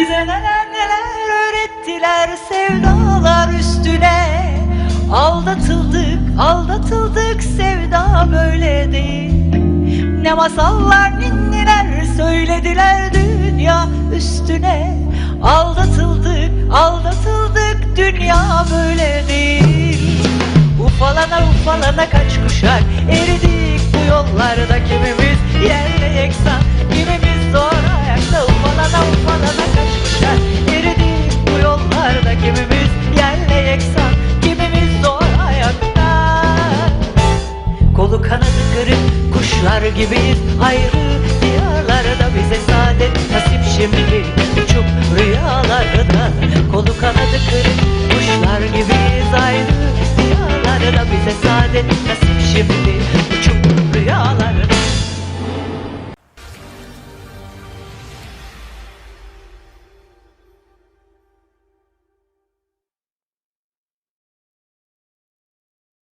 Bize neler neler öğrettiler sevdalar üstüne. Aldatıldık, aldatıldık sevda böyle değil. Ne masallar ninniler söylediler dünya üstüne. Aldatıldık, aldatıldık dünya böyle değil. Ufalana ufalana kaç kuşak eridik Kolu kanadı kırık kuşlar gibiyiz. Ayrı Diyarlarda bize saadet nasip şimdi. Uçup rüyalarda Kolu kanadı kırık kuşlar gibiyiz. Ayrı Diyarlarda bize saadet nasip şimdi.